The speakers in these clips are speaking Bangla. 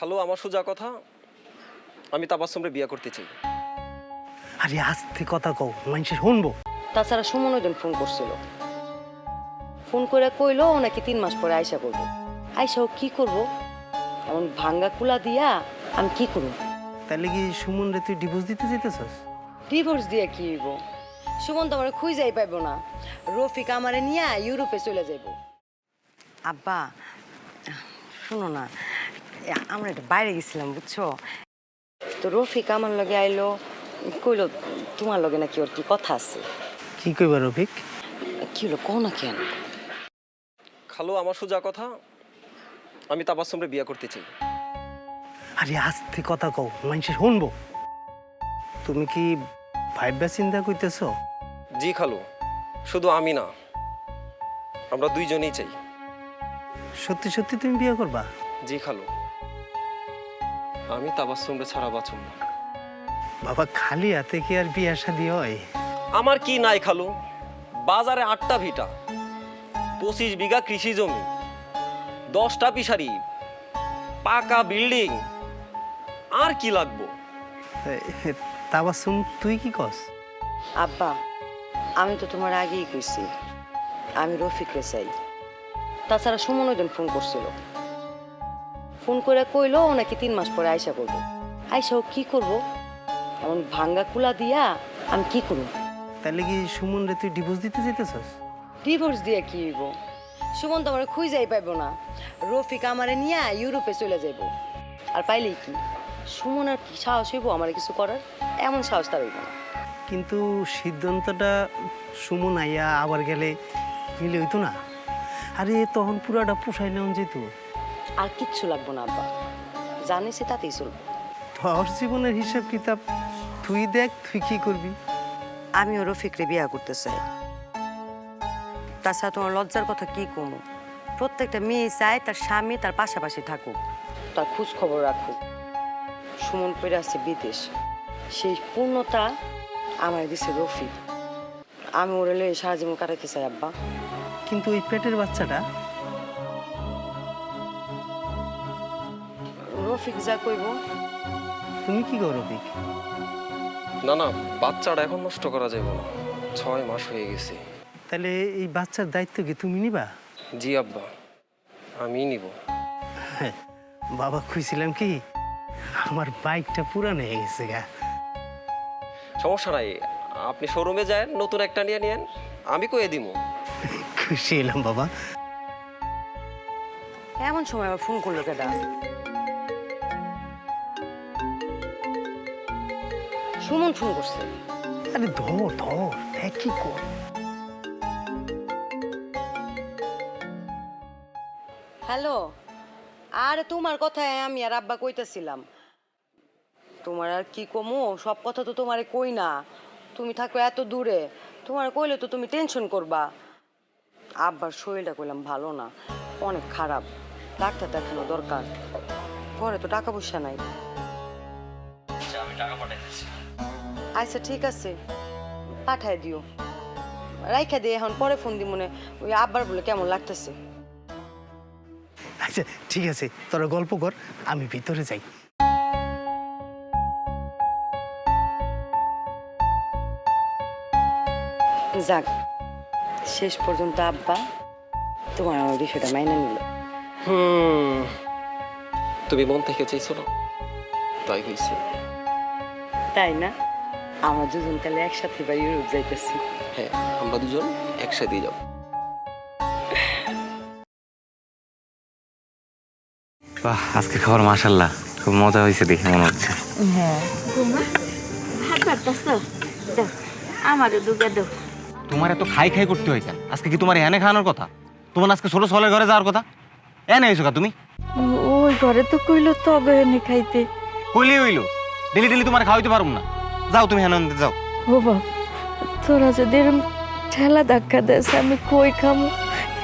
খালো আমার সোজা কথা আমি তাবাসুমরে বিয়ে করতে চাই। আরে আস্তে কথা কও মানুষে শুনব। তাছাড়া সুমন ওই ফোন করছিল। ফোন করে কইলো নাকি তিন মাস পরে আয়সা করব। আয়সা ও কি করব? এমন ভাঙ্গা কুলা দিয়া আমি কি করব? তাহলে কি সুমন রে তুই ডিভোর্স দিতে যেতেছস ডিভোর্স দিয়ে কি হইব? সুমন তো আমার খুঁজেই পাইব না। রফিক আমারে নিয়ে ইউরোপে চলে যাইব। আব্বা শুনো না আমরা একটা বাইরে গেছিলাম বুঝছ? তো রফিক আমার লগে আইলো কইলো তোমার লগে নাকি ওর কি কথা আছে? কি কইবা রফিক? কি হলো কও না কেন? খালো আমার সোজা কথা আমি তাবাসুমরে বিয়ে করতে চাই। আরে আস্তে কথা কও মানুষে শুনব। তুমি কি ভাইবা চিন্তা কইতেছ? জি খালো শুধু আমি না আমরা দুইজনেই চাই। সত্যি সত্যি তুমি বিয়ে করবা? জি খালু। আমি তাবাসুমরে ছাড়া বাঁচুম না। বাবা খালি হাতে কি আর বিয়ে শাদি হয়? আমার কি নাই খালু? বাজারে আটটা ভিটা পঁচিশ বিঘা কৃষি জমি দশটা পিসারি পাকা বিল্ডিং আর কি লাগবো? তাবাসুম তুই কি কস আব্বা আমি তো তোমার আগেই কইছি আমি রফিকরে চাই। তাছাড়া সুমন ওই দিন ফোন করছিল। ফোন করে কইলো ও নাকি তিন মাস পরে আয়সা করব আয়সা ও কি করব? এমন ভাঙ্গা কুলা দিয়া আমি কি করব? তাহলে কি সুমন রে তুই ডিভোর্স দিতে যেতেছস ডিভোর্স দিয়ে কি হইব? সুমন তো আমার খুঁজেই পাইব না। রফিক আমারে নিয়ে ইউরোপে চলে যাইব। আর পাইলেই কি? সুমন আর কি সাহস হইব আমার কিছু করার? এমন সাহস তার হইব না। কিন্তু সিদ্ধান্তটা সুমন আইয়া আবার গেলে মিলে হইতো না। আরে তখন পুরাটা পোষাই নেওয়া যেত। আর কিচ্ছু লাগবো না আব্বা। জানিসই তাতেই চলবে। তোর জীবনের হিসাব কিতাব তুই দেখ তুই কি করবি? আমি আমিও রফিকরে বিয়া করতে চাই। তাছাড়া তোমার লজ্জার কথা কি কমু? প্রত্যেকটা মেয়ে চায় তার স্বামী তার পাশাপাশি থাকুক। তার খোঁজ খবর রাখুক। সুমন পেরে আছে বিদেশ। সেই পূর্ণতা আমার দিছে রফিক। আমি ওরে সারা জীবন কাটাতে চাই আব্বা। কিন্তু ওই পেটের বাচ্চাটা রফিক যা কইব। তুমি কি করো বিক না না বাচ্চাটা এখন নষ্ট করা যাবে না। ছয় মাস হয়ে গেছে। তাহলে এই বাচ্চার দায়িত্ব কি তুমি নিবা? জি আব্বা আমি নিব। হ্যাঁ, বাবা খুঁজছিলাম কি আমার বাইকটা পুরানো হয়ে গেছে গা। সমস্যা নাই আপনি শোরুমে যান নতুন একটা নিয়ে নিয়েন আমি কয়ে দিব। খুশি এলাম বাবা। এমন সময় আবার ফোন করল কেডা? সুমন ফোন করছে। আরে ধর ধর দেখ কি কর। হ্যালো আরে তোমার কথায় আমি আর আব্বা কইতাছিলাম। তোমার আর কি কমো সব কথা তো তোমারে কই না। তুমি থাকো এত দূরে তোমার কইলে তো তুমি টেনশন করবা। আব্বার শরীরটা কইলাম ভালো না অনেক খারাপ। ডাক্তার দেখানো দরকার। ঘরে তো টাকা পয়সা নাই। আচ্ছা ঠিক আছে। পাঠায় দিও। রাইখা দিয়ে এখন পরে ফোন দি মনে ওই আব্বার বলে কেমন লাগতেছে? আচ্ছা ঠিক আছে। তোরা গল্প কর আমি ভিতরে যাই। যাক শেষ পর্যন্ত আব্বা তোমার আমার বিষয়টা মাইনে নিল। হুম তুমি মন থেকে চাইছো না? তাই হয়েছে। তাই না? আমরা দুজন তাহলে একসাথে বা ইউরোপ যাইতেছি। হ্যাঁ আমরা দুজন একসাথে যাব। বাহ আজকে খাবার মাশাল্লাহ খুব মজা হয়েছে দেখে মনে হচ্ছে। হ্যাঁ। ভাত দাও আমারও দুগা দাও তোমার এত খাই খাই করতে হয় কেন? আজকে কি তোমার এনে খাওয়ানোর কথা? তোমার আজকে ছোট সলের ঘরে যাওয়ার কথা? এনে এসো কা তুমি? ওই ঘরে তো কইলো তবে এনে খাইতে। কইলে হইল। ডেলি ডেলি তোমার খাওয়াইতে পারব না। যাও তুমি হেন যাও। ও বাপ তোরা যদি এরম ঠেলা ধাক্কা দেস আমি কই খামু?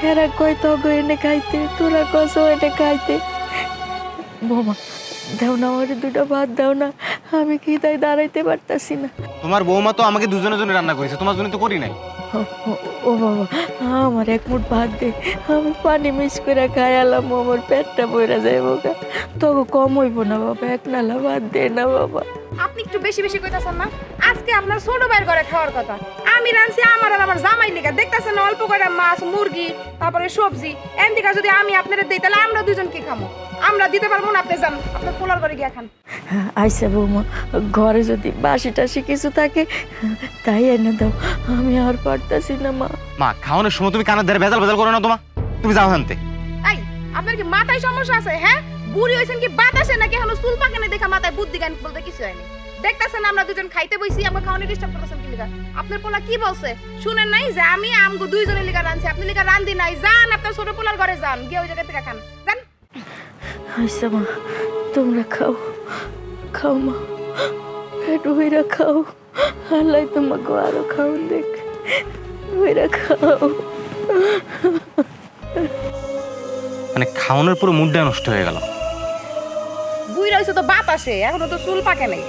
এরা কই তবে এনে খাইতে? তোরা কস এনে খাইতে? বোমা দাও না আমার দুটো ভাত দাও না। আমি কি তাই দাঁড়াইতে পারতাছি না? তোমার বৌমা তো আমাকে দুজনে জনে রান্না করেছে তোমার জন্য তো করি নাই। ও বাবা আমার এক মুঠ ভাত দে। আমি পানি মিস করে খাইলাম আমার পেটটা বইরা যাইব গা। তবু কম হইব না বাবা এক নালা ভাত দে না বাবা। আপনি একটু বেশি বেশি কইতাছেন না? আজকে আপনার ছোট ভাইয়ের ঘরে খাওয়ার কথা। আমি রাঁধছি আমার আর আমার জামাই লিগা। দেখতাছেন না অল্প করে মাছ মুরগি তারপরে সবজি। এন্দিকা যদি আমি আপনারা দিই তাহলে আমরা দুজন কি খামো? আমরা দিতে পারব না আপনি যান। আপনার পোলার ঘরে গিয়া খান। আইসা বৌমা ঘরে যদি বাসি টাসি কিছু থাকে তাই এনে দাও। আমি আর পারতাছি না মা। মা খাওয়ানোর সময় তুমি কানের ধারে ভেজাল ভেজাল করো না তোমা তুমি যাও হানতে এই আপনার কি মাথায় সমস্যা আছে হ্যাঁ? বুড়ি হইছেন কি বাতাসে নাকি? এখনও চুল পাকে না দেখা মাথায় বুদ্ধি জ্ঞান বলতে কিছু হয়নি। দেখতাছেন আমরা দুজন খাইতে বইছি আমরা খাওয়ানি ডিস্টার্ব করতেছেন কি লিগা? আপনার পোলা কি বলছে? শুনেন নাই যে আমি আমগো দুইজনের লিগা রাঁধছি আপনি লিগা রান্ধি নাই যান আপনার ছোট পোলার ঘরে যান গিয়ে ওই জায়গা থেকে খান। যান। আইসা মা তোমরা খাও খাও মা একটু হইরা খাও। আল্লাহ তোমাকে আরও খাওন দেখ হইরা খাও। মানে খাওয়ানোর পুরো মুডটা নষ্ট হয়ে গেল। বুই রয়েছে তো বাতাসে এখনও তো চুল পাকে নাই।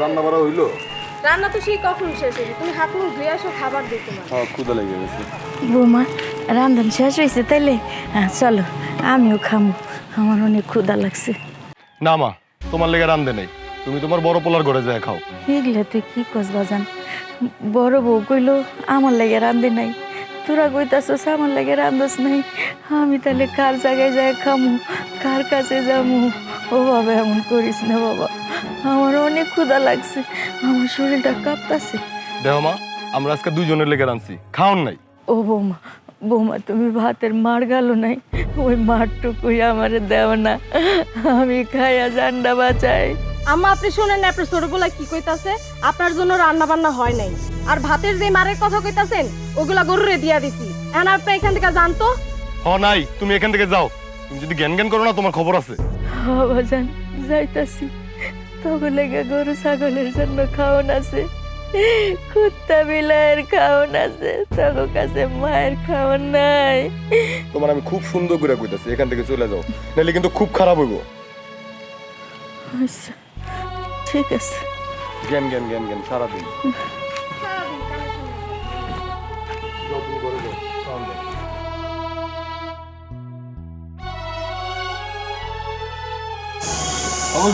রান্না বাড়া হইল? রান্না তো সেই কখন শেষ হয়েছে তুমি হাত মুখ ধুয়ে আসো খাবার দিই তোমার। হ্যাঁ ক্ষুদা লেগে গেছে। বৌমা রান্ধন শেষ হয়েছে তাইলে? হ্যাঁ, চলো আমিও খামো। আমার অনেক ক্ষুদা লাগছে। না মা তোমার লেগে রান্ধে নেই। তুমি তোমার বড় পোলার ঘরে যায় খাও। এগুলা তুই কি কস বাজান? বড় বউ কইলো আমার লাগে রান্ধে নাই। তোরা কইতাছস আমার লাগে রান্ধস নাই। আমি তাহলে কার জায়গায় যায় খামু? কার কাছে যামু? ও বাবা এমন করিস না বাবা। আমার অনেক ক্ষুধা লাগছে। আমার শরীরটা কাঁপতাছে। দেহ মা আমরা আজকে দুইজনের লেগে রাঁধছি। খাওন নাই। ও বৌমা বৌমা তুমি ভাতের মার গেল নাই। ওই মারটুকুই আমারে দেও না। আমি খাইয়া জান্ডা বাঁচাই। আম্মা আপনি শুনেন না আপনার ছোটবেলা কি কইতাছে? আপনার জন্য রান্না বান্না হয় নাই। আর ভাতের যে মারের কথা কইতাছেন ওগুলা গরুরে দিয়া দিছি। এখন আপনি এখান থেকে জানতো হ নাই তুমি এখান থেকে যাও। তুমি যদি জ্ঞান জ্ঞান করো না তোমার খবর আছে। বাজান যাইতাছি। তখন লেগে গরু ছাগলের জন্য খাওন আছে। কুত্তা বিলায়ের খাওন আছে। তখন কাছে মায়ের খাওন নাই। তোমার আমি খুব সুন্দর করে কইতাছি এখান থেকে চলে যাও। নাহলে কিন্তু খুব খারাপ হইব। আচ্ছা। ঠিক আছে। গেম জ্ঞান জ্ঞান জ্ঞান সারাদিন।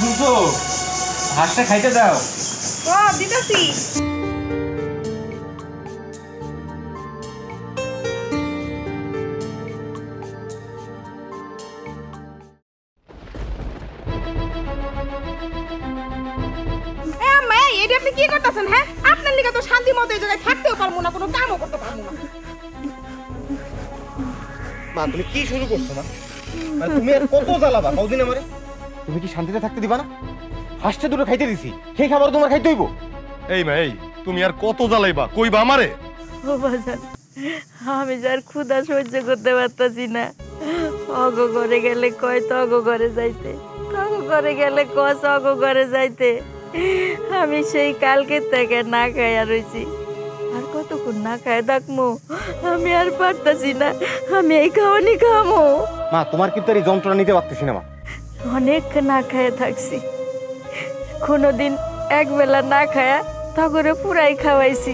শুনছো হাঁসটা খাইতে দাও। ও দিতাছি। এটা আপনি কি করতেছেন হ্যাঁ? আপনার লিগে তো শান্তি মতো এই জায়গায় থাকতেও পারব না কোনো কামও করতে পারব না। মা তুমি কি শুরু করছ না মানে তুমি আর কত জ্বালাবা? কতদিন আমারে? তুমি কি শান্তিতে থাকতে দিবা না? হাঁসটা দুটো খাইতে দিছি সেই খাবার তোমার খাইতে হইব? এই মা এই তুমি আর কত জ্বালাইবা? কইবা আমারে? ও বাজান আমি যার ক্ষুধা সহ্য করতে পারতাছি না। অগ ঘরে গেলে কয় তো অগ ঘরে যাইতে? তগ ঘরে গেলে কস অগ ঘরে যাইতে? আমি সেই কালকে থেকে না খাইয়া রইছি। আর কতক্ষণ না খায় থাকমো? আমি আর পারতাছি না। আমি এই খাওয়ানি খামো। মা তোমার কিন্তু আর এই যন্ত্রণা নিতে পারতেছি না মা। অনেক না খায় থাকছি। কোনোদিন এক বেলা না খায়া তগরে পুরাই খাওয়াইছি।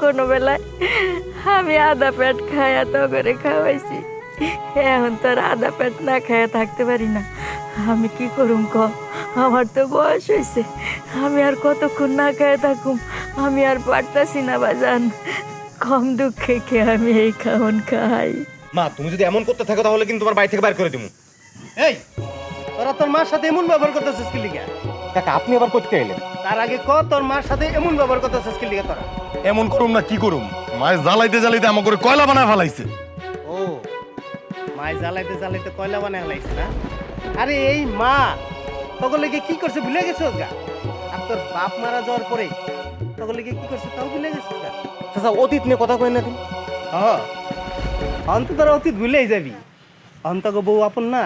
কোনো বেলায় আমি আধা পেট খায়া তগরে খাওয়াইছি। এখন তো আর আধা পেট না খায়া থাকতে পারি না। আমি কি করুম ক আমার তো বয়স হয়েছে। আমি আর কতক্ষণ না খায়া থাকুম আমি আর পারতাছি না বাজান কম দুঃখে কে আমি এই খাওন খাই। মা তুমি যদি এমন করতে থাকো তাহলে কিন্তু তোমার বাড়ি থেকে বাইর করে দিমু। এই তোরা তোর মার সাথে এমন ব্যবহার করতেছিস কি লিগা? কাকা আপনি আবার করতে এলেন? তার আগে ক তোর মার সাথে এমন ব্যবহার করতেছিস কি লিগা তোরা? এমন করুম না কি করুম? মাছ জ্বালাইতে জ্বালাইতে আমার করে কয়লা বানায় ফেলাইছে। ও মায় জ্বালাইতে জ্বালাইতে কয়লা বানায় হলাইছে না? আরে এই মা তখন লেগে কি করছে ভুলে গেছো গা? আর তোর বাপ মারা যাওয়ার পরে তখন লেগে কি করছে তাও ভুলে গেছো গা? চাচা অতীত নিয়ে কথা কই না তুমি? হ্যাঁ অন্ত তোরা অতীত ভুলেই যাবি। অন্তক বউ আপন না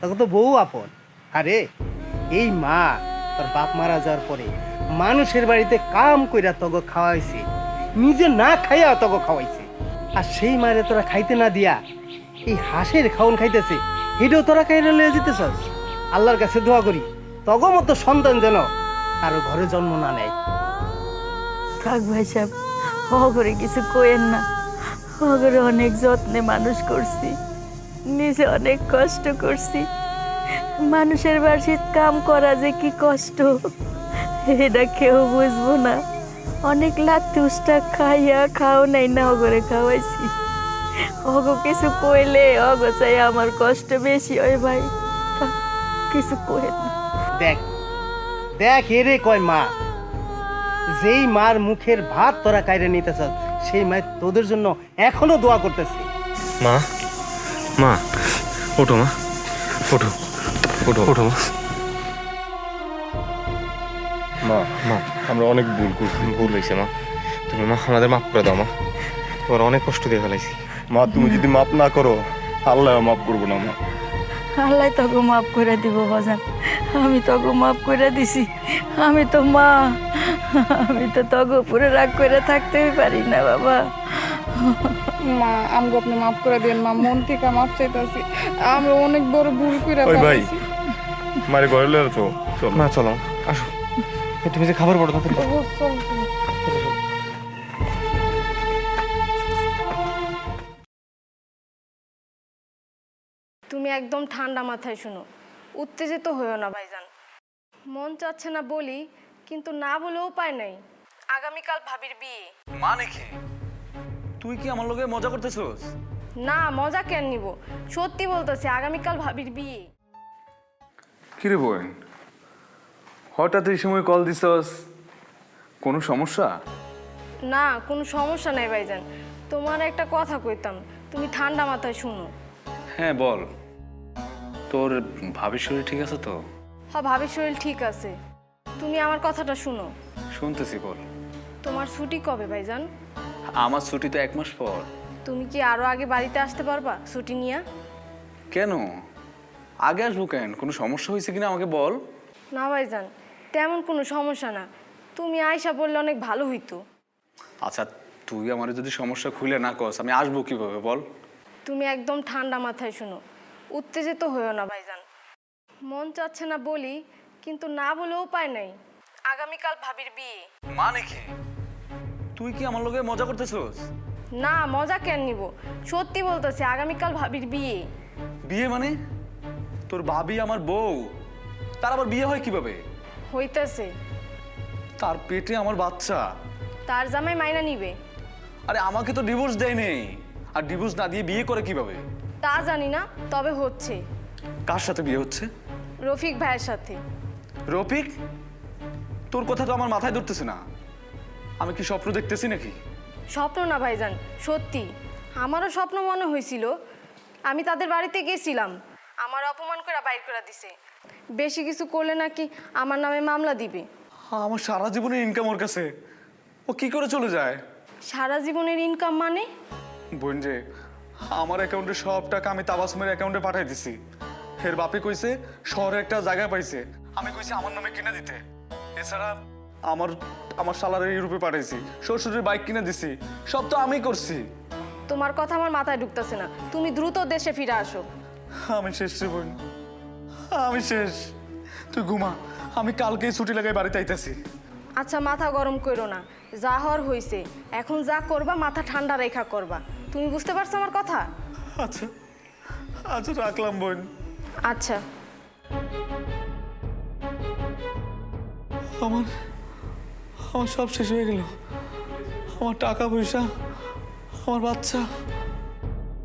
তখন তো বউ আপন। আরে এই মা তোর বাপ মারা যাওয়ার পরে মানুষের বাড়িতে কাম কইরা তগ খাওয়াইছে নিজে না খাইয়া তগ খাওয়াইছে। আর সেই মারে তোরা খাইতে না দিয়া এই হাঁসের খাওন খাইতেছে এটাও তোরা খাইলে লয়ে যেতেছস। আল্লাহর কাছে দোয়া করি। তগ মতো সন্তান যেন কারও ঘরে জন্ম না নেয়। থাক ভাই সাহেব, অগরে কিছু কোয়েন না। অগরে অনেক যত্নে মানুষ করছি। নিজে অনেক কষ্ট করছি। মানুষের বার্ষিক কাম করা যে কি কষ্ট, এটা কেউ বুঝব না। অনেক লাত্তি উষ্টা খাইয়া খাও নাই না অগরে খাওয়াইছি। অগ কিছু কইলে অগ চাই আমার কষ্ট বেশি হয় ভাই। কিছু কোয়েন না। দেখ দেখ এরে কয় মা যেই মার মুখের ভাত তোরা কাইরে নিতেছস সেই মায়ের তোদের জন্য এখনও দোয়া করতেছে। মা মা ওঠো মা ওঠো ওঠো ওঠো মা। মা মা আমরা অনেক ভুল করছি। ভুল হয়েছে মা। তুমি মা আমাদের মাফ করে দাও মা। তোমার অনেক কষ্ট দিয়ে ফেলাইছি। মা তুমি যদি মাফ না করো আল্লাহ মাফ করব না মা। আল্লাহ তোকে মাফ করে দিব বাজান। আমি তোকে মাফ করে দিছি। আমি তো মা। আমি তো তোকে উপরে রাগ করে থাকতেই পারি না বাবা। মা আমগো আপনি মাফ করে দেন মা মন থেকে মাফ চাইতাছি। আমরা অনেক বড় ভুল করে ওই ভাই মারে ঘরে লয়ে তো চল। মা চলো। আসো। তুমি যে খাবার পড়ো তাড়াতাড়ি তুমি একদম ঠান্ডা মাথায় শুনো। উত্তেজিত হইও না ভাইজান। মন চাচ্ছে না বলি কিন্তু না বলে উপায় নাই। আগামীকাল ভাবির বিয়ে। মানে কি? তুই কি আমার লগে মজা করতেছস? না মজা কেন নিব? সত্যি বলতেছি আগামীকাল ভাবির বিয়ে। কি রে বোন? হঠাৎ এই সময় কল দিছস? কোনো সমস্যা? না কোনো সমস্যা নাই ভাইজান। তোমার একটা কথা কইতাম তুমি ঠান্ডা মাথায় শুনো। হ্যাঁ বল। তোর ভাবির শরীর ঠিক আছে তো? হ্যাঁ ভাবির শরীর ঠিক আছে। তুমি আমার কথাটা শুনো। শুনতেছি বল। তোমার ছুটি কবে ভাইজান? আমার ছুটি তো এক মাস পর। তুমি কি আরও আগে বাড়িতে আসতে পারবা ছুটি নিয়ে? কেন? আগে আসব কেন? কোনো সমস্যা হয়েছে কিনা আমাকে বল? না ভাইজান তেমন কোনো সমস্যা না। তুমি আয়সা বললে অনেক ভালো হইতো। আচ্ছা তুই আমার যদি সমস্যা খুলে না কস আমি আসব কীভাবে বল? তুমি একদম ঠান্ডা মাথায় শুনো। উত্তেজিত হইও না ভাইজান। মন চাচ্ছে না বলি কিন্তু না বলে উপায় নাই। আগামীকাল ভাবির বিয়ে। মানে কি? তুই কি আমার লগে মজা করতেছস? না মজা কেন নিব? সত্যি বলতেছি আগামীকাল ভাবির বিয়ে। বিয়ে মানে? তোর ভাবি আমার বউ। তার আবার বিয়ে হয় কীভাবে? হইতেছে। তার পেটে আমার বাচ্চা। তার জামাই মাইনা নিবে। আরে আমাকে তো ডিভোর্স দেয় নেই আর ডিভোর্স না দিয়ে বিয়ে করে কীভাবে? তা জানি না তবে হচ্ছে। কার সাথে বিয়ে হচ্ছে? রফিক ভাইয়ের সাথে। রফিক? তোর কথা তো আমার মাথায় ধরতেছে না। আমি কি স্বপ্ন দেখতেছি নাকি? স্বপ্ন না ভাইজান সত্যি। আমারও স্বপ্ন মনে হয়েছিল। আমি তাদের বাড়িতে গেছিলাম। আমার অপমান করে বাইর করে দিছে। বেশি কিছু করলে নাকি আমার নামে মামলা দিবে। আমার সারা জীবনের ইনকাম ওর কাছে। ও কি করে চলে যায়? সারা জীবনের ইনকাম মানে? বোন যে আমার অ্যাকাউন্টে সব টাকা আমি তাবাসমের অ্যাকাউন্টে পাঠাই দিছি। এর বাপে কইছে শহরে একটা জায়গা পাইছে। আমি কইছি আমার নামে কিনে দিতে। এছাড়া আমার আমার সালারে ইউরোপে পাঠাইছি। শ্বশুরের বাইক কিনে দিছি। সব তো আমি করছি। তোমার কথা আমার মাথায় ঢুকতেছে না। তুমি দ্রুত দেশে ফিরে আসো। আমি শেষ রে বোন আমি শেষ। তুই ঘুমা। আমি কালকেই ছুটি লাগাই বাড়িতে আইতাছি। আচ্ছা মাথা গরম করো না। যা হওয়ার হইছে। এখন যা করবা মাথা ঠান্ডা রেখা করবা। তুমি বুঝতে পারছ আমার কথা? আচ্ছা আচ্ছা রাখলাম বোন। আচ্ছা। আমার আমার সব শেষ হয়ে গেল। আমার টাকা পয়সা আমার বাচ্চা